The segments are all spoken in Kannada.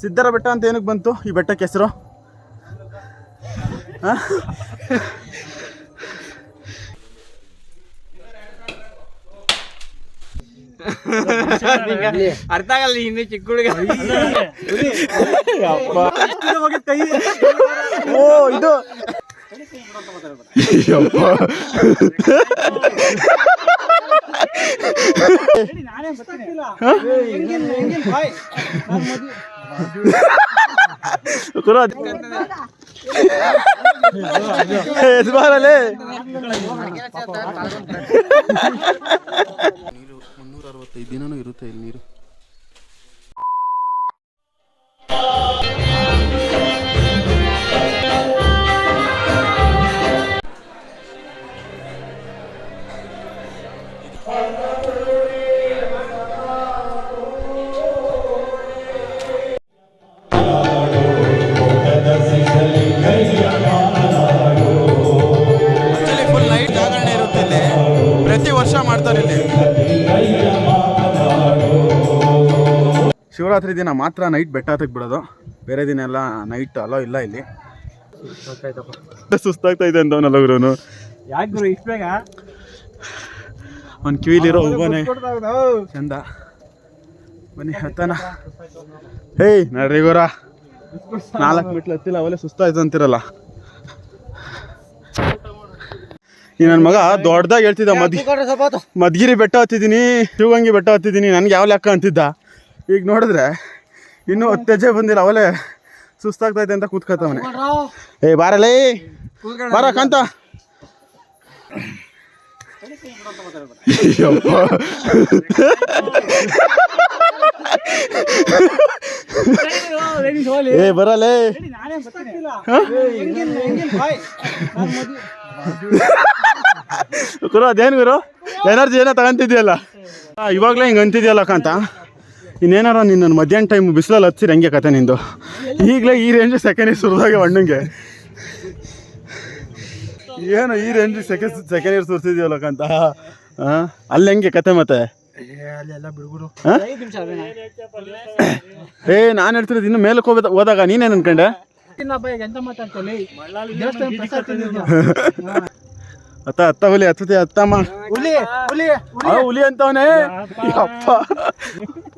ಸಿದ್ದರ ಬೆಟ್ಟ ಅಂತ ಏನಕ್ಕೆ ಬಂತು? ಈ ಬೆಟ್ಟಕ್ಕೆ ಹೆಸರು? ಅರ್ಥ ಆಗಲ್ಲ ಇನ್ನು ಚಿಕ್ಕ ಹುಡುಗ. ಓ ಇದು. ನೀರು ಮುನ್ನೂರ ಅರವತ್ತೈದು ದಿನನೂ ಇರುತ್ತೆ ಇಲ್ಲಿ ನೀರು. ಶಿವರಾತ್ರಿ ದಿನ ಮಾತ್ರ ನೈಟ್ ಬೆಟ್ಟ ಹತ್ತಕ್ಕೆ ಬಿಡೋದು. ಬೇರೆ ದಿನ ಎಲ್ಲ ನೈಟ್ ಅಲೋ ಇಲ್ಲ ಇಲ್ಲಿ. ಸುಸ್ತಾಗ್ತಾ ಇದೆ ಅಂತ ಅವನಲ್ಲ ಗುರುನು ಯಾಕೆ ಗುರು ಇಷ್ಟ ಬೇಗ? ಒಂದು ಕಿವಿಲಿರೋ ಒಬ್ಬನೇ ಚಂದ. ಬನ್ನಿ ಹತ್ತನ ಹೇಯ್ ನಡ್ರಿ ಗುರ. ನಾಲ್ಕು ಮೆಟ್ಲು ಹತ್ತಿಲ್ಲ ಅವಲೇ ಸುಸ್ತಾಯ್ತು ಅಂತಿರಲ್ಲ. ಈ ನನ್ನ ಮಗ ದೊಡ್ಡದಾಗಿ ಹೇಳ್ತಿದ್ದ ಮದ್ ಮದ್ಗಿರಿ ಬೆಟ್ಟ ಹತ್ತಿದ್ದೀನಿ ಶಿವಗಂಗಿ ಬೆಟ್ಟ ಹತ್ತಿದ್ದೀನಿ ನನಗೆ ಯಾವ ಲೆಕ್ಕ ಅಂತಿದ್ದ? ಈಗ ನೋಡಿದ್ರೆ ಇನ್ನೂ ಅತ್ತೆಜೆ ಬಂದಿಲ್ಲ ಅವಲೇ ಸುಸ್ತಾಗ್ತೈತೆ ಅಂತ ಕೂತ್ಕೊತವನೆ ಏ ಬಾರಲೇ. ಬಾರ ಕಂತ. ಏ ಬರಲೇ. ಗುರು ಅದೇನು ಗುರು? ಎನರ್ಜಿ ಏನೋ ತಗೊಂತಿದ್ಯಲ್ಲ. ಇವಾಗ್ಲೇ ಹಿಂಗೆ ಅಂತಿದ್ಯಲ್ಲ ಕಾಂತ. ಇನ್ನೇನಾರ ನಿನ್ನ ಮಧ್ಯಾಹ್ನ ಟೈಮ್ ಬಿಸಿಲಲ್ಲಿ ಹಚ್ಚಿರಿ ಹಂಗೆ ಕತೆ ನಿಂದು. ಈಗಲೇ ಈ ರೇಂಜ್ ಸೆಕೆಂಡ್ ಸುರಿದಾಗೆ ಅಣ್ಣಂಗೆ. ಏನು ಈ ರೇಂಜ್ ಸೆಕೆಂಡ್ ಸೆಕೆಂಡ್ ಇಯರ್ ಸುರ್ತಿದ್ಯಲ್ಲ ಕಂತ? ಹಾಂ ಅಲ್ಲಿ ಹೆಂಗೆ ಕತೆ ಮತ್ತೆ? ಹಾ? ಏ ನಾನು ಹೇಳ್ತಿರೋದು ಇನ್ನು ಮೇಲಕ್ಕೆ ಹೋಗ ಹೋದಾಗ ನೀನೇನು ಅನ್ಕೊಂಡೆ? ಅತ್ತ ಅತ್ತ ಹುಲಿ ಹತ್ತತೆ ಅತ್ತಮ್ಮ. ಹುಲಿ ಹುಲಿ ಹುಲಿ. ಅಂತವನೇ? ಅಪ್ಪ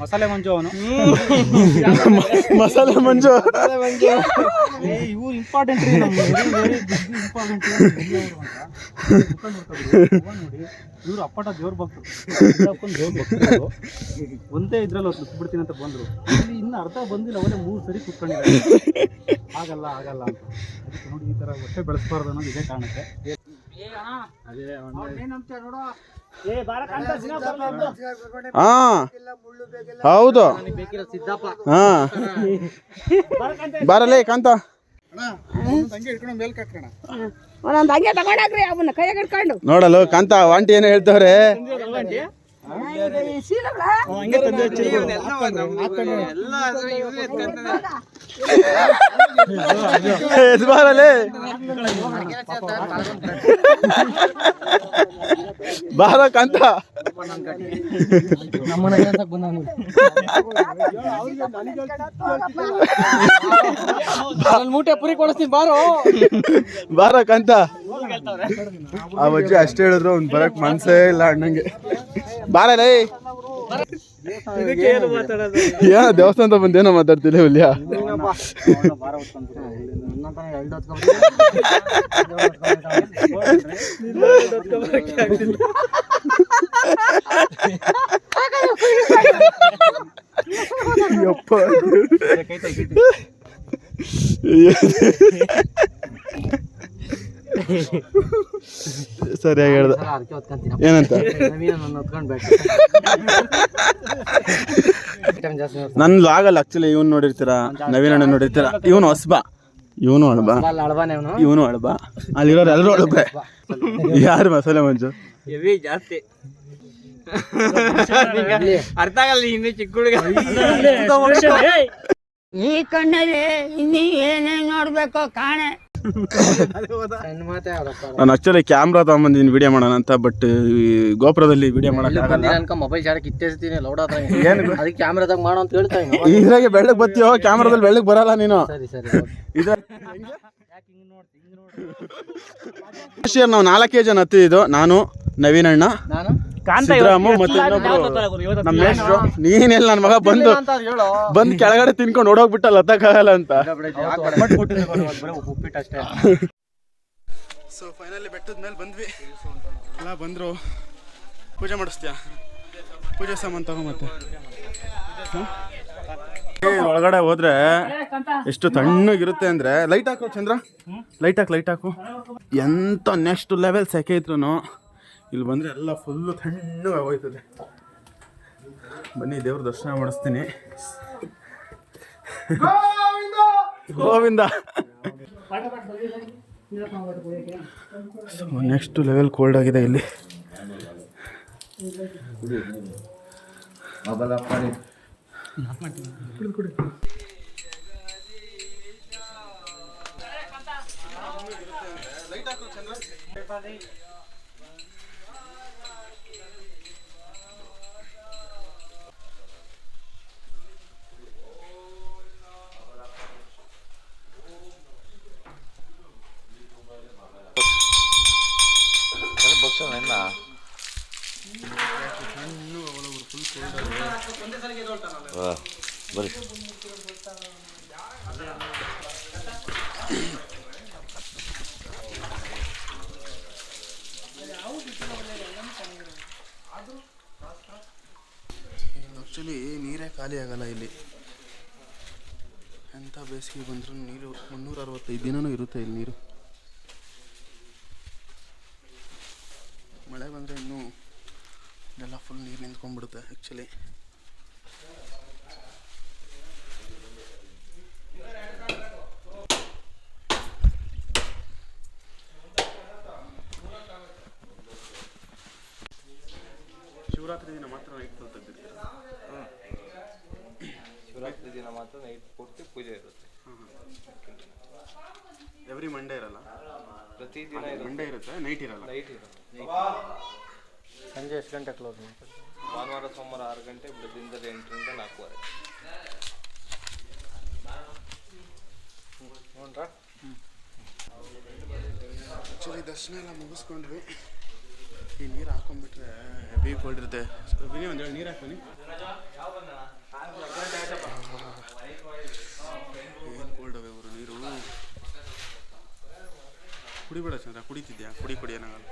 ಮಸಾಲೆ ಮಂಜು ಅವನು. ಮಸಾಲೆ ಮಂಜು. ಇವ್ರು ಇಂಪಾರ್ಟೆಂಟ್ ಇಂಪಾರ್ಟೆಂಟ್ ಇವ್ರು ಅಪ್ಪಟ ದೇವ್ರ ಭಕ್ತರು. ಇಲ್ಲಪ್ಪನ ದೇವ್ರ ಭಕ್ತರು. ಒಂದೇ ಇದ್ರಲ್ಲಿ ಅವ್ರು ಬಿಡ್ತೀನಿ ಅಂತ ಬಂದ್ರು. ಇಲ್ಲಿ ಇನ್ನು ಅರ್ಧ ಬಂದಿಲ್ಲ ಅವರೇ ಮೂರು ಸರಿ ಕುತ್ಕೊಂಡಿದ್ದಾರೆ. ಆಗಲ್ಲ ಆಗಲ್ಲ ಅಂತ. ನೋಡಿ ಈ ತರ ಹೊಟ್ಟೆ ಬೆಳೆಸ್ಬಾರ್ದು ಅನ್ನೋದು ಇದೇ ಕಾರಣಕ್ಕೆ. ಹಾ. ಹೌದು. ಹಾ. ಬರಲೇ ಕಾಂತ ಒಂದೊಂದು ಹಂಗೆ ತಗೊಂಡ್ರಿ ಅವನ್ನ ಕೈಯಾಗ ಹಿಡ್ಕೊಂಡು. ನೋಡಲು ಕಾಂತ ವಾಂಟಿ ಏನೋ ಹೇಳ್ತವ್ರೆ? ಶೀಲಗಳ ಎದ್ ಬಾರಲೇ ಬಾರ ಕಾಂತ ಮೂಟೆ ಪುರಿ ಕೊಡಿಸ್ತೀನಿ ಬಾರೋ. ಬಾರ ಕಂತ ಆ ಅಜ್ಜಿ ಅಷ್ಟೇ ಹೇಳಿದ್ರು ಅವ್ನು ಬರಕ್ ಮನ್ಸೇ ಇಲ್ಲ ಅಣ್ಣಂಗೆ. ಬಾರಲೇ. ಏನೋ ದೇವಸ್ಥಾನ ಬಂದೇನೋ ಮಾತಾಡ್ತಿಲ್ಲ ಹುಲಿಯ ಯಪ್ಪ ಸರಿಯಾಗಿ ಹೇಳ್ದ. ಏನಂತ? ನನ್ನ ಆಗಲ್ಲ ಆಕ್ಚುಲಿ ಇವನ್ ನೋಡಿರ್ತೀರಾ? ನವೀನ್ ಅಣ್ಣ ನೋಡಿರ್ತೀರಾ? ಇವನು ಹೊಸಬ. ಇವನು ಅಳ್ಬ. ಇವನು. ಅಳ್ಬ. ಅಲ್ಲಿರೋರು ಎಲ್ಲರೂ ಅಳ್ಬ್ರೆ ಯಾರು ಮಸಾಲೆ ಮಂಜು? ಹೆವಿ ಜಾಸ್ತಿ. ಅರ್ಥ ಆಗಲ್ಲ ಇನ್ನು ಚಿಕ್ಕ ಹುಡುಗ. ಈ ಕಣ್ಣಲ್ಲಿ ಇನ್ನೀ ಏನೇನ್ ನೋಡ್ಬೇಕೋ ಕಾಣೆ. ನಾನು ಆಕ್ಚುಲಿ ಕ್ಯಾಮ್ರಾ ತಗೊಂಬಂದಿದ್ದೀನಿ ವಿಡಿಯೋ ಮಾಡೋಣ ಅಂತ ಬಟ್ ಗೋಪುರದಲ್ಲಿ ವಿಡಿಯೋ ಮಾಡಕ್ಕೆ ಮೊಬೈಲ್ ಚಾರ್ಜ್ ಕಿತ್ತೇಸ್ತೀನಿ ಲೌಡ್ ಆದ್ರೆ ಏನು ಅದಕ್ಕೆ ಕ್ಯಾಮ್ರಾದಾಗ ಮಾಡೋ ಅಂತ ಹೇಳ್ತಾ ಇದ್ರಾಗೆ ಬೆಳ್ಳಗೆ ಬತ್ತೀಯೋ ಕ್ಯಾಮ್ರಾದಲ್ಲಿ ಬೆಳ್ಳಗ್ ಬರಲ್ಲ ನೀನು. ಸರಿ ಸರಿ ಇದು ನಾವು ನಾಲ್ಕೇ ಜನ ಹತ್ತಿದ್ದು ನಾನು ನವೀನ್ ಅಣ್ಣ. ನಾನು? ಸಿದ್ದರಾಮು ಮತ್ತೆ ಇನ್ನೊಬ್ರು ನಮ್ಮ ಮೇಷ್ಟ್ರು? ನೀನೆಲ್ಲ ನನ್ನ ಮಗ ಬಂದು ಅಂತ ಹೇಳೋ. ಬಂದು ಕೆಳಗಡೆ ತಿನ್ಕೊಂಡು ಓಡೋಗ್ಬಿಟ್ಟ ಹತ್ತಕ್ಕಾಗಲ್ಲ ಅಂತ. ಸೊ ಫೈನಲಿ ಬೆಟ್ಟದ ಮೇಲೆ ಬಂದ್ವಿ. ಎಲ್ಲ ಬಂದರು. ಪೂಜೆ ಮಾಡಿಸ್ತೀಯಾ? ಪೂಜೆ ಸಾಮಾನು ತಗೊಂಬತ್ತೆ ಮತ್ತೆ. ಏ, ಒಳಗಡೆ ಹೋದ್ರೆ ಎಷ್ಟು ತಣ್ಣಗಿರುತ್ತೆ ಅಂದ್ರೆ ಲೈಟ್ ಹಾಕು ಚಂದ್ರ. ಲೈಟ್ ಹಾಕು ಲೈಟ್ ಹಾಕು. ಎಂತ ನೆಕ್ಸ್ಟ್ ಲೆವೆಲ್ ಸೆಕೆ ಇದ್ರು ಇಲ್ಲಿ ಬಂದರೆ ಎಲ್ಲ ಫುಲ್ಲು ತಣ್ಣಗೆ ಹೋಯ್ತದೆ. ಬನ್ನಿ, ದೇವ್ರ ದರ್ಶನ ಮಾಡಿಸ್ತೀನಿ. ಗೋವಿಂದ! ನೆಕ್ಸ್ಟ್ ಲೆವೆಲ್ ಕೋಲ್ಡ್ ಆಗಿದೆ ಇಲ್ಲಿ. ಆ್ಯಕ್ಚುಲಿ ನೀರೇ ಖಾಲಿ ಆಗಲ್ಲ ಇಲ್ಲಿ. ಎಂಥ ಬೇಸಿಗೆ ಬಂದರೂ ನೀರು ಮುನ್ನೂರ ಅರವತ್ತೈದು ದಿನನೂ ಇರುತ್ತೆ ಇಲ್ಲಿ ನೀರು ಮಳೆ ಬಂದರೆ ಇನ್ನೂ ಇದೆಲ್ಲ ಫುಲ್ ನೀರು ನಿಂತ್ಕೊಂಡ್ಬಿಡುತ್ತೆ ಆ್ಯಕ್ಚುಲಿ ಶಿವರಾತ್ರಿ ದಿನ ಮಾತ್ರ ನೈಟ್ ಹಾಂ ಶಿವರಾತ್ರಿ ದಿನ ಮಾತ್ರ ನೈಟ್ ಪೂರ್ತಿ ಪೂಜೆ ಇರುತ್ತೆ. ಎವ್ರಿ ಮಂಡೇ ಇರಲ್ಲ? ಪ್ರತಿದಿನ ಮಂಡೇ ಇರುತ್ತೆ. ನೈಟ್ ಇರಲ್ಲ? ನೈಟ್ ಇರಲ್ಲ. ಸಂಜೆ ಎಷ್ಟು ಗಂಟೆ ಕ್ಲೋಸ್ ಮಾಡ್ತಾರೆ? ಭಾನುವಾರ, ಸೋಮವಾರ ಆರು ಗಂಟೆ ಬೆಳಗ್ಗೆ ಎಂಟರಿಂದ ನಾಲ್ಕೂವರೆ. ನೋಡ್ರಾ? ಆ್ಯಕ್ಚುಲಿ ದರ್ಶನ ಎಲ್ಲ ಮುಗಿಸ್ಕೊಂಡ್ವಿ. ಈ ನೀರು ಹಾಕೊಂಡ್ಬಿಟ್ರೆ ಹೆವಿ ಕೋಲ್ಡ್ ಇರುತ್ತೆ. ವಿನಿ ಒಂದು ಹೇಳಿ ನೀರು ಹಾಕ್ಬನ್ನಿ ಏನು ಕೋಲ್ಡ್ ಅವೆ ಅವರು ನೀರು? ಕುಡಿಬೇಡ ಚಂದ್ರ, ಕುಡಿತಿದ್ಯಾ? ಕುಡಿ ಕುಡಿ ಏನಾಗಲ್ಲ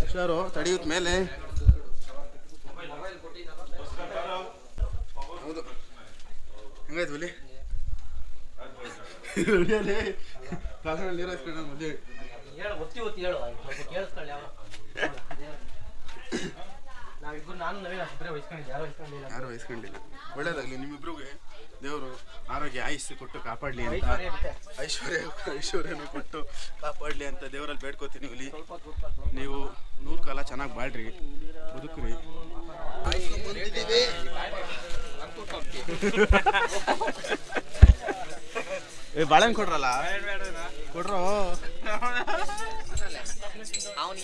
ಹುಷಾರು ತಡೆಯುತ್ತ ಮೇಲೆ. ಹೌದು. ಹೆಂಗಾಯ್ತು ಬಲಿ ನೀರು ಹಾಕ್ಸ್ಕೊಂಡು ಮದುವೆ ಹೇಳು ಸ್ವಲ್ಪ ಯಾವ ನಾವಿಬ್ಬರು ನಾನು ನವೀನ ಅಷ್ಟೇ ವಹಿಸ್ಕೊಂಡಿದ್ದೆ ಯಾರು ವಹಿಸ್ಕೊಂಡಿಲ್ಲ ಒಳ್ಳೇದಾಗಲಿ ನಿಮ್ಮಿಬ್ರಿಗೆ ದೇವರು ಆರೋಗ್ಯ ಆಯುಸ್ಸು ಕೊಟ್ಟು ಕಾಪಾಡಲಿ ಅಂತ. ಐಶ್ವರ್ಯ ಐಶ್ವರ್ಯನ ಕೊಟ್ಟು ಕಾಪಾಡಲಿ ಅಂತ ದೇವರಲ್ಲಿ ಬೇಡ್ಕೋತೀನಿ ಹುಲಿ ನೀವು ನೂರು ಕಾಲ ಚೆನ್ನಾಗಿ ಬಾಳ್ರಿ. ಬದುಕ್ರಿ. ಏ ಬಾಳೆಹಣ್ಣು ಕೊಡ್ರಲ್ಲ? ಕೊಡ್ರೋ?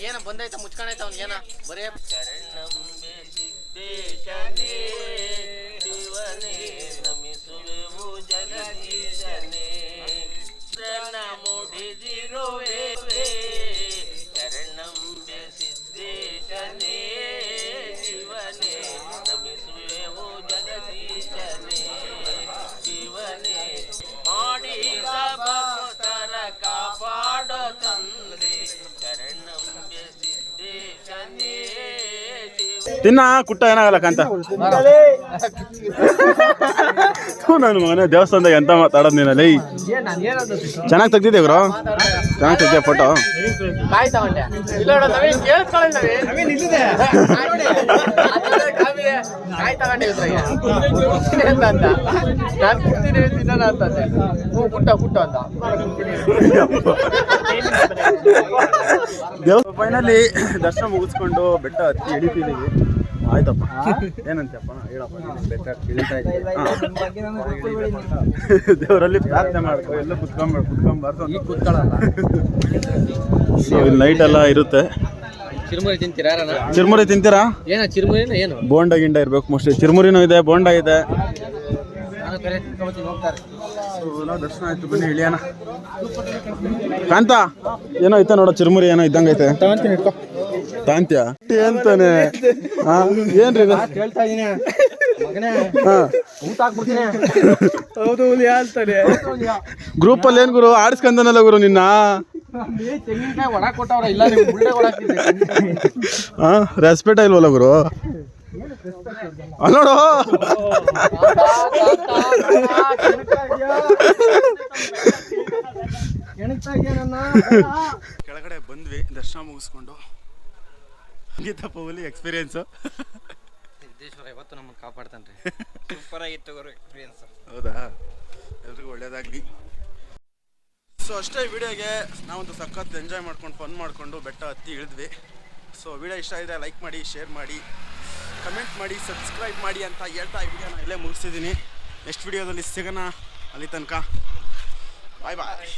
ಏನ ಬಂದೈತ ಮುಚ್ಕೊಂಡೈತ ಏನ ಬರೇ शनि ತಿನ್ನ ಕುಟ್ಟ ಏನಾಗಲ್ಲ ಕಾಂತ ಥೂ, ನನ್ನ ಮಗನೇ ದೇವಸ್ಥಾನದಾಗ ಎಂತ ಮಾತಾಡೋದು ನೀನಲ್ಲಿ ಚೆನ್ನಾಗಿ ತೆಗ್ದಿದ್ದೆ ಗುರು? ಚೆನ್ನಾಗಿ ತೆಗ್ದೆ ಫೋಟೋ ನಾನು ಕೊಡ್ತೀನಿ ತಿನ್ನೋಣ ಅಂತಂದೆ ಹ್ಞೂ ಪುಟ್ಟ ಪುಟ್ಟ ಅಂತ ದೇವ ಫೈನಲಿ ದರ್ಶನ ಮುಗಿಸ್ಕೊಂಡು ಬೆಟ್ಟ ಹತ್ತಿ ಇಳಿತಿದ್ದೀವಿ ಆಯ್ತಪ್ಪ. ಏನಂತಪ್ಪ? ಹೇಳಪ್ಪ ದೇವರಲ್ಲಿ ಪ್ರಾರ್ಥನೆ ಮಾಡ್ಕೊ ಎಲ್ಲ ಕುತ್ಕೊಂಬ ಕುತ್ಕೊಂಬಾರ್ದು ಈಗ ಕೂತ್ಕೊಳ್ಳಲ್ಲ. ಸೊ ಇಲ್ಲಿ ನೈಟ್ ಎಲ್ಲ ಇರುತ್ತೆ. ಚಿರುಮುರಿ ತಿಂತೀರಾ ಚಿರುಮುರಿ ಚಿರ್ಮುರಿ ತಿಂತೀರಾ? ಏನ ಚಿರುಮುರಿನ ಏನು? ಬೋಂಡ ಗಿಂಡ ಇರ್ಬೇಕು ಮೋಸ್ಟ್ಲಿ ಚಿರುಮುರಿನೂ ಇದೆ ಬೋಂಡ ಇದೆ. ದರ್ಶನ ಆಯ್ತು ಬನ್ನಿ ಇಳಿಯೋಣ. ಕಾಂತ ಏನೋ ಐತೆ ನೋಡೋ ಚಿರುಮುರಿ ಏನೋ ಇದ್ದಂಗೆ ಐತೆ ತಾಂತ್ಯ ಅಂತಾನೆ. ಹಾ ಏನ್ರಿ? ಹೇಳ್ತಾ ಇದೀನಿ. ಹೌದು ಗ್ರೂಪ್ ಅಲ್ಲಿ ಏನ್ ಗುರು? ಆಡಿಸ್ಕಂದನಲ್ಲ ಗುರು ನಿನ್ನ? ಹಾ ರೆಸ್ಪೆಕ್ಟ್ ಇಲ್ವಲ್ಲ ಗುರು? ಅಲ್ಲ ನೋಡು. ಕೆಳಗಡೆ ಬಂದ್ವಿ ದರ್ಶನ ಮುಗಿಸ್ಕೊಂಡು. ಗೀತಪ್ಪ ಹುಲಿ ಎಕ್ಸ್ಪೀರಿಯನ್ಸು ಸಿದ್ದೇಶ್ವರ ಇವತ್ತು ನಮ್ಮನ್ನು ಕಾಪಾಡ್ತಾನ್ರಿ. ಸೂಪರ್ ಆಗಿತ್ತು ಎಕ್ಸ್ಪೀರಿಯನ್ಸ್ ಹೌದಾ? ಎಲ್ರಿಗೂ ಒಳ್ಳೇದಾಗಲಿ. ಸೊ ಅಷ್ಟೇ ವಿಡಿಯೋಗೆ ನಾವೊಂದು ಸಖತ್ ಎಂಜಾಯ್ ಮಾಡ್ಕೊಂಡು ಫನ್ ಮಾಡಿಕೊಂಡು ಬೆಟ್ಟ ಹತ್ತಿ ಇಳಿದ್ವಿ. ಸೊ ವಿಡಿಯೋ ಇಷ್ಟ ಇದೆ ಲೈಕ್ ಮಾಡಿ ಶೇರ್ ಮಾಡಿ ಕಮೆಂಟ್ ಮಾಡಿ ಸಬ್ಸ್ಕ್ರೈಬ್ ಮಾಡಿ ಅಂತ ಹೇಳ್ತಾ ಈ ವಿಡಿಯೋನ ಇಲ್ಲೇ ಮುಗಿಸ್ತಿದ್ದೀನಿ. ನೆಕ್ಸ್ಟ್ ವಿಡಿಯೋದಲ್ಲಿ ಸಿಗೋಣ. ಅಲ್ಲಿ ತನಕ. ಬಾಯ್ ಬಾಯ್